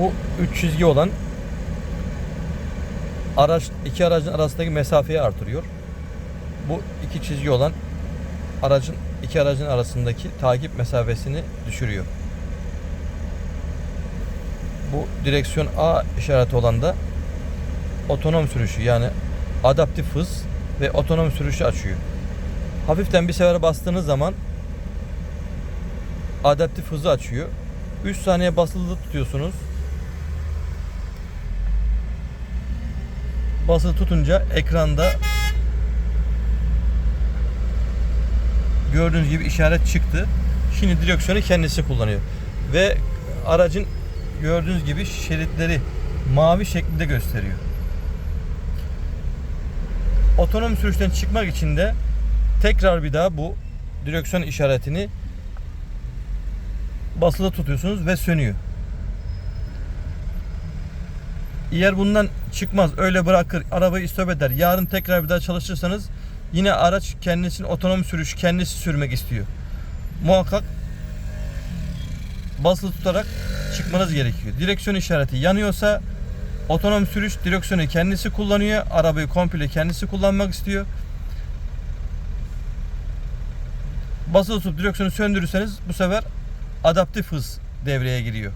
Bu üç çizgi olan araç iki aracın arasındaki mesafeyi artırıyor. Bu iki çizgi olan aracın iki aracın arasındaki takip mesafesini düşürüyor. Bu direksiyon A işareti olan da otonom sürüşü yani adaptif hız ve otonom sürüşü açıyor. Hafiften bir sefer bastığınız zaman adaptif hızı açıyor. 3 saniye basılı tutuyorsunuz. Basılı tutunca ekranda gördüğünüz gibi işaret çıktı. Şimdi direksiyonu kendisi kullanıyor. Ve aracın gördüğünüz gibi şeritleri mavi şeklinde gösteriyor. Otonom sürüşten çıkmak için de tekrar bir daha bu direksiyon işaretini basılı tutuyorsunuz ve sönüyor. Eğer bundan çıkmaz öyle bırakır arabayı istop eder yarın tekrar bir daha çalışırsanız yine araç kendisini otonom sürüş kendisi sürmek istiyor. Muhakkak basılı tutarak çıkmanız gerekiyor. Direksiyon işareti yanıyorsa otonom sürüş direksiyonu kendisi kullanıyor. Arabayı komple kendisi kullanmak istiyor. Basılı tutup direksiyonu söndürürseniz bu sefer adaptif hız devreye giriyor.